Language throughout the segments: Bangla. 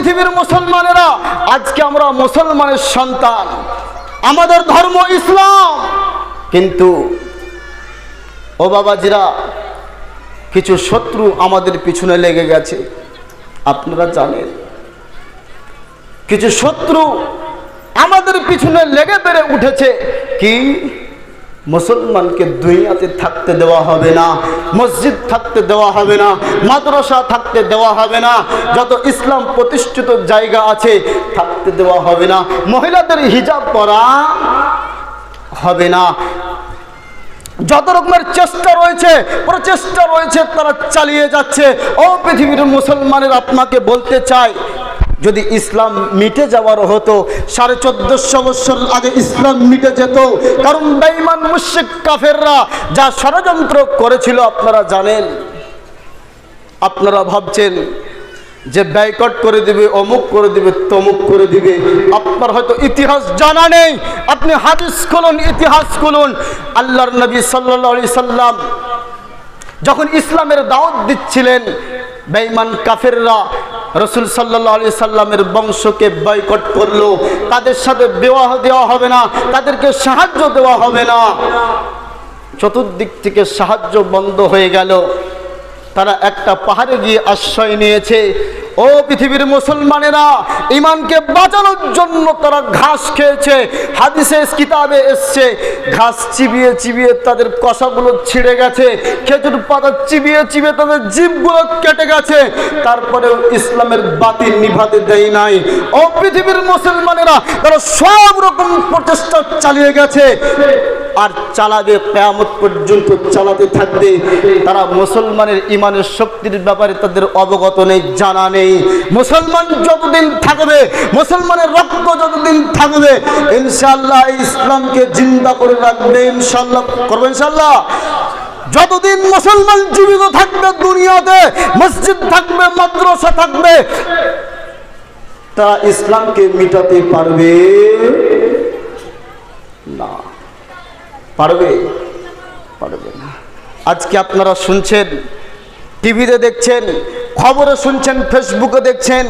পৃথিবীর মুসলমানেরা, আজকে আমরা মুসলমানের সন্তান। আমাদের ধর্ম ইসলাম। কিন্তু, ও বাবাজিরা, কিছু শত্রু আমাদের পিছনে লেগে গেছে। আপনারা জানেন, কিছু শত্রু আমাদের পিছনে লেগে বেড়ে উঠেছে। কি? মুসলমানকে দুনিয়াতে থাকতে দেওয়া হবে না, মসজিদ থাকতে দেওয়া হবে না, মাদ্রাসা থাকতে দেওয়া হবে না, যত ইসলাম প্রতিষ্ঠিত জায়গা আছে থাকতে দেওয়া হবে না, মহিলাদের হিজাব পরা হবে না। যত রকমের চেষ্টা রয়েছে, প্রচেষ্টা রয়েছে, তারা চালিয়ে যাচ্ছে। ও পৃথিবীর মুসলমানের আপনাকে বলতে চাই যদি ইসলাম মিটে যাওয়ার হতো, সাড়ে চোদ্দশো বছর আগে ইসলাম মিটে যেত। কারণ বেঈমান মুশিক কাফেররা যা ষড়যন্ত্র করেছিল, আপনারা জানেন। আপনারা ভাবছেন যে ব্যয়কট করে দিবে, অমুক করে দিবে, তমুক করে দিবে। আপনার হয়তো ইতিহাস জানা নেই। আপনি হাদিস খুলুন, ইতিহাস খুলুন। আল্লাহর নবী সাল্লা সাল্লাম যখন ইসলামের দাওয়াত দিচ্ছিলেন, বেঈমান কাফেররা রসুল সাল্লাহ আলি সাল্লামের বংশকে বয়কট করল। তাদের সাথে বিবাহ দেওয়া হবে না, তাদেরকে সাহায্য দেওয়া হবে না। চতুর্দিক থেকে সাহায্য বন্ধ হয়ে গেল। তারা একটা পাহাড়ে গিয়ে আশ্রয় নিয়েছে। ও পৃথিবীর মুসলমানেরা ইমানকে বাঁচানোর জন্য তারা ঘাস খেয়েছে, হাদিসে কিতাবে এসছে, ঘাস চিবিয়ে চিবিয়ে তাদের কষাগুলো ছিঁড়ে গেছে, খেজুর পাতা চিবিয়ে চিবিয়ে তাদের জীবগুলো কেটে গেছে, তারপরেও ইসলামের বাতি নিভাতে দেয় নাই। ও পৃথিবীর মুসলমানেরা, তারা সব রকম প্রচেষ্টা চালিয়ে গেছে। আর চালাবে, কেয়ামত পর্যন্ত চালাতে থাকবে। তারা মুসলমানের ইমানের শক্তির ব্যাপারে তাদের অবগত নেই, জানা নেই। মুসলমান যতদিন থাকবে, মুসলমানের রক্ত যতদিন থাকবে ইনশাল্লাহ ইসলামকে জিন্দা করে রাখবে ইনশাল্লাহ করবে ইনশাল্লাহ যতদিন মুসলমান জীবিত থাকবে দুনিয়াতে, মসজিদ থাকবে, মাদ্রাসা থাকবে, তারা ইসলামকে মিটাতে পারবে না পারবে? পারবে না। আজকে আপনারা শুনছেন, টিভিতে দেখছেন, খবরে শুনছেন, ফেসবুকে দেখছেন,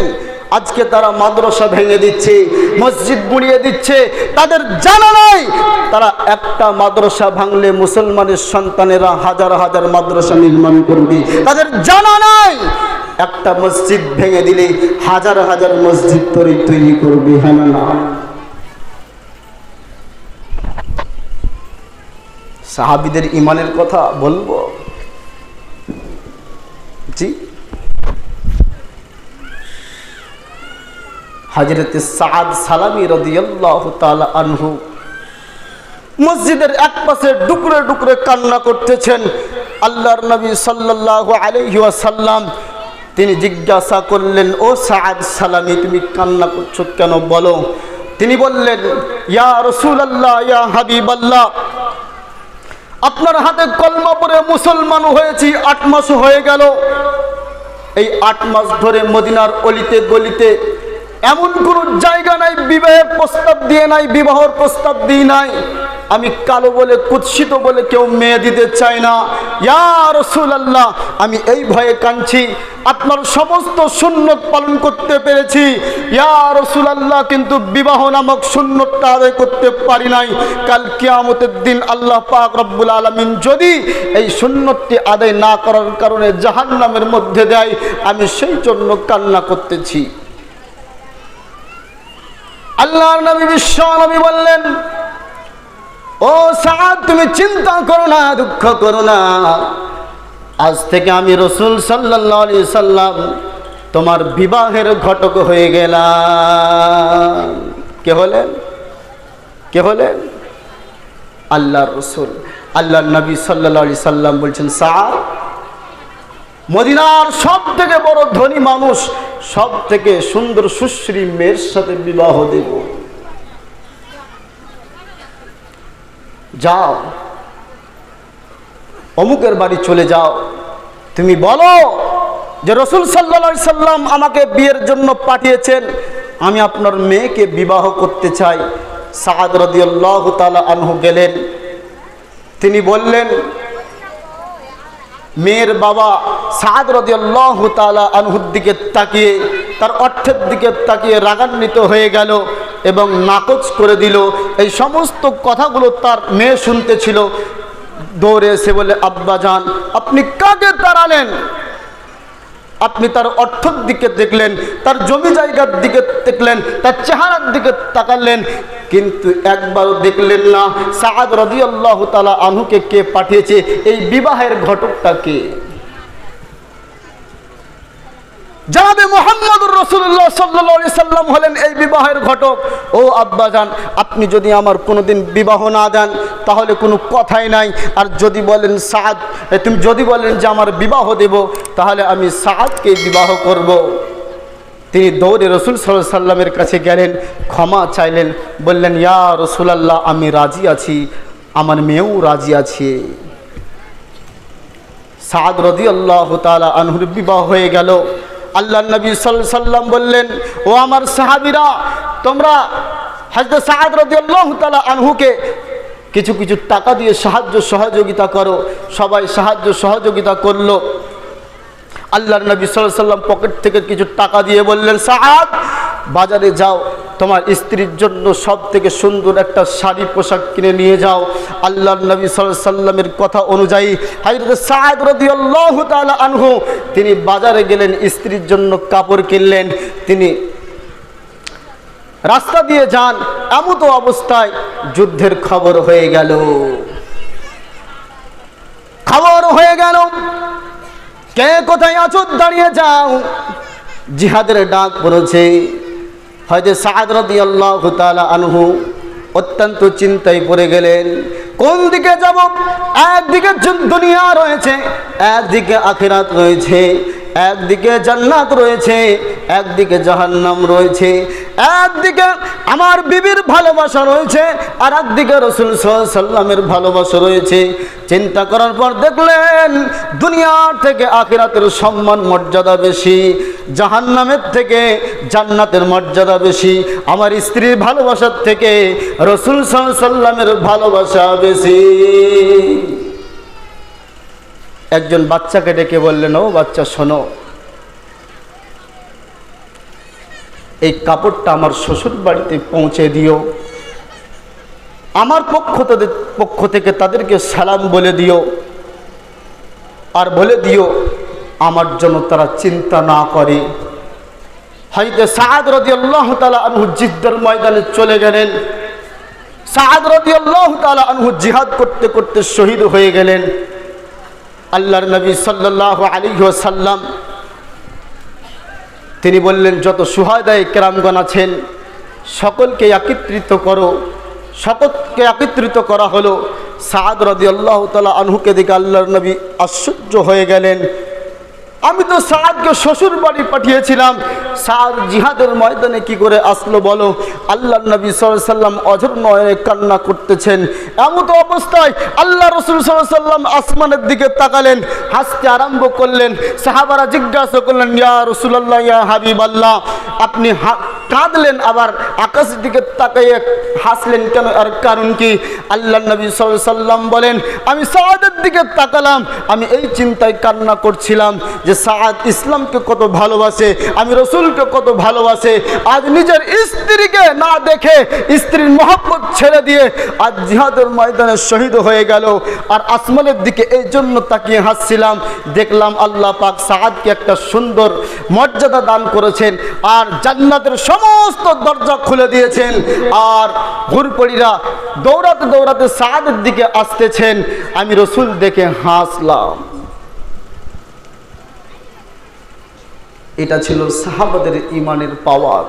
আজকে তারা মাদ্রাসা ভেঙে দিচ্ছে, মসজিদ গুড়িয়ে দিচ্ছে, তাদের জানা নাই। তারা একটা মাদ্রাসা ভাঙলে মুসলমানের সন্তানেরা হাজার হাজার মাদ্রাসা নির্মাণ করবে, তাদের জানা নাই। একটা মসজিদ ভেঙে দিলে হাজার হাজার মসজিদ তৈরি তৈরি করবে হ্যাঁ না? সাহাবিদের ইমানের কথা বলব? জি। হজরত সাদ সালামি আনহু মসজিদের এক পাশে ডুকরে ডুকরে কান্না করতেছেন। আল্লাহর নবী সাল্লাল্লাহু আলাইহি ওয়াসাল্লাম। তিনি জিজ্ঞাসা করলেন, ও সাদ সালামি, তুমি কান্না করছ কেন? বলো। তিনি বললেন, ইয়া রাসূলুল্লাহ, ইয়া হাবিবাল্লাহ। আপনার হাতে কলমা পরে মুসলমান হয়েছি, আট মাস হয়ে গেল। এই আট মাস ধরে মদিনার অলিতে গলিতে এমন কোনো জায়গা নাই, বিবাহের প্রস্তাব দিয়ে নাই, বিবাহর প্রস্তাব দিয়ে নাই। আমি কালো বলে, কুৎসিত বলে কেউ মেয়ে দিতে চাই না। ইয়া রসুলাল্লাহ, আমি এই ভয়ে কাঁদছি। আপনার সমস্ত সুন্নত পালন করতে পেরেছি। ইয়া রসুলাল্লাহ, কিন্তু বিবাহ নামক সুন্নতটা আদায় করতে পারি নাই। কাল কিয়ামতের দিন আল্লাহ পাক রব্বুল আলমিন যদি এই সুন্নতটি আদায় না করার কারণে জাহান্নামের মধ্যে দেয়, আমি সেই জন্য কান্না করতেছি। আল্লাহর নবী বিশ্ব নবী বললেন ও সাদ তুমি চিন্তা করো না, দুঃখ করো না। আজ থেকে আমি রসুল সাল্লাহ আলি সাল্লাম তোমার বিবাহের ঘটক হয়ে গেলাম। কে হলেন? কে হলেন? আল্লাহ রসুল। আল্লাহ নবী সাল্লাহ আলি সাল্লাম বলছেন সাদ মদিনার সব থেকে বড় ধনী মানুষ সব থেকে সুন্দর সুশ্রী মেয়ের সাথে বিবাহ দেব। যাও। অমুকের বাড়ি চলে যাও। তুমি বলো যে রসুল সাল্লা সাল্লাম আমাকে বিয়ের জন্য পাঠিয়েছেন। আমি আপনার মেয়েকে বিবাহ করতে চাই। সাদ রদিয়াল্লাহ তালা আনহু গেলেন। তিনি বললেন, মেয়ের বাবা সাদ রদিয়াল্লাহ তালা আনহুর দিকে তাকিয়ে, তার অর্থের দিকে তাকিয়ে রাগান্বিত হয়ে গেল। এবং নাকচ করে দিল। এই সমস্ত কথাগুলো তার মেয়ে শুনতেছিল দৌড়ে এসে বলে আব্বাজান আপনি কাকে তাড়ালেন? আপনি তার অর্থর দিকে দেখলেন, তার জমি জায়গার দিকে দেখলেন, তার চেহারার দিকে তাকালেন। কিন্তু একবারও দেখলেন না। সাহাদ রদি আল্লাহ তালা আনুকে কে পাঠিয়েছে? এই বিবাহের ঘটকটা কে? জানাবে মোহাম্মদুর রসুল্লাহ সাল্লি সাল্লাম হলেন এই বিবাহের ঘটক। ও আব্বাজান আপনি যদি আমার কোনোদিন বিবাহ না দেন, তাহলে কোনো কথাই নাই। আর যদি বলেন সাদ তুমি যদি বলেন যে আমার বিবাহ দেব, তাহলে আমি সাদকে বিবাহ করব। তিনি দৌড়ে রসুল সাল্লাহ সাল্লামের কাছে গেলেন, ক্ষমা চাইলেন, বললেন, ইয়া রসুলাল্লাহ, আমি রাজি আছি, আমার মেয়েও রাজি আছে। সাদ রদি আল্লাহ তালা আনহুর বিবাহ হয়ে গেল। আল্লাহ নবী সাল্লাম বললেন, ও আমার সাহাবিরা, তোমরা হজরত সাহাদ রদি আল্লাহ তালা আনহুকে কিছু কিছু টাকা দিয়ে সাহায্য, সহযোগিতা করো। সবাই সাহায্য, সহযোগিতা করল। আল্লাহ নবী সাল্লাম পকেট থেকে কিছু টাকা দিয়ে বললেন সাহাদ বাজারে যাও। তোমার স্ত্রীর জন্য সব থেকে সুন্দর একটা শাড়ি, পোশাক কিনে নিয়ে যাও। আল্লাহর নবী সাল্লামের কথা অনুযায়ী আনহু, তিনি বাজারে গেলেন, স্ত্রীর জন্য কাপড় কিনলেন। তিনি রাস্তা দিয়ে যান, এমতো অবস্থায় যুদ্ধের খবর হয়ে গেল। খবর হয়ে গেল, কে কোথায় আছো? দাঁড়িয়ে যাও। জিহাদের ডাক পড়েছে হয়তো সাদ রদি আল্লাহ আনহু অত্যন্ত চিন্তায় পড়ে গেলেন, কোন দিকে যাব? একদিকে দুনিয়া রয়েছে, একদিকে আখেরাত রয়েছে, একদিকে জান্নাত রয়েছে, একদিকে জাহান্নাম রয়েছে, একদিকে আমার বিবির ভালোবাসা রয়েছে, আর একদিকে রসুল সাল্লামের ভালোবাসা রয়েছে। চিন্তা করার পর দেখলেন দুনিয়া থেকে আখিরাতের সম্মান মর্যাদা বেশি জাহান্নামের থেকে জান্নাতের মর্যাদা বেশি, আমার স্ত্রীর ভালোবাসার থেকে রসুল সাল্লামের ভালোবাসা বেশি। একজন বাচ্চাকে ডেকে বললেন, ও বাচ্চা, শোনো। এই কাপড়টা আমার শ্বশুর বাড়িতে পৌঁছে দিও। আমার পক্ষ তাদের পক্ষ থেকে তাদেরকে সালাম বলে দিও। আর বলে দিও আমার জন্য তারা চিন্তা না করে। হয়তো সাদ রদি আল্লাহ তালা আনহু জিদ্দার ময়দানে চলে গেলেন। সাদ রদি আল্লাহ তালা আনহু জিহাদ করতে করতে শহীদ হয়ে গেলেন। আল্লাহর নবী সাল্লাহ আলী সাল্লাম তিনি বললেন, যত সুহাদায় কেরামগণ আছেন, সকলকে একত্রিত করো। সকলকে একত্রিত করা হলো। সাদ রদি আল্লাহ তালা আনহুকে দেখে আল্লাহর নবী আশ্চর্য হয়ে গেলেন। আমি তো সাদকে শ্বশুর বাড়ি পাঠিয়েছিলাম। সাদ জিহাদের ময়দানে কি করে আসলো বলো? আল্লাহ নবী সাল্লাম অঝর নয়নে কান্না করতেছেন। এমন তো অবস্থায় আল্লাহ রসুল সাল্লাম আসমানের দিকে তাকালেন, হাসতে আরম্ভ করলেন, সাহাবারা জিজ্ঞাসা করলেন, ইয়া রসুল্লাহ ইয়া হাবিব আল্লাহ আপনি কাঁদলেন আবার আকাশের দিকে তাকাইয়ে হাসলেন কেন? আর কারণ কি? আল্লাহ নবী সাল্লাম বলেন, আমি সাহাদের দিকে তাকালাম, আমি এই চিন্তায় কান্না করছিলাম যে সাদ ইসলামকে কত ভালোবাসে, আমি রসুলকে কত ভালোবাসে, আজ নিজের স্ত্রীকে না দেখে স্ত্রীর মহব্বত ছেড়ে দিয়ে আজ জিহাদের ময়দানে শহীদ হয়ে গেল। আর আসমানের দিকে এই জন্য তাকিয়ে হাসছিলাম, দেখলাম আল্লাহ পাক সাদকে একটা সুন্দর মর্যাদা দান করেছেন, আর জান্নাতের সমস্ত দরজা খুলে দিয়েছেন আর ঘুরপড়িরা দৌড়াতে দৌড়াতে সাদের দিকে আসতেছেন। আমি রসুল দেখে হাসলাম। এটা ছিল সাহাবাদের ইমানের পাওয়ার।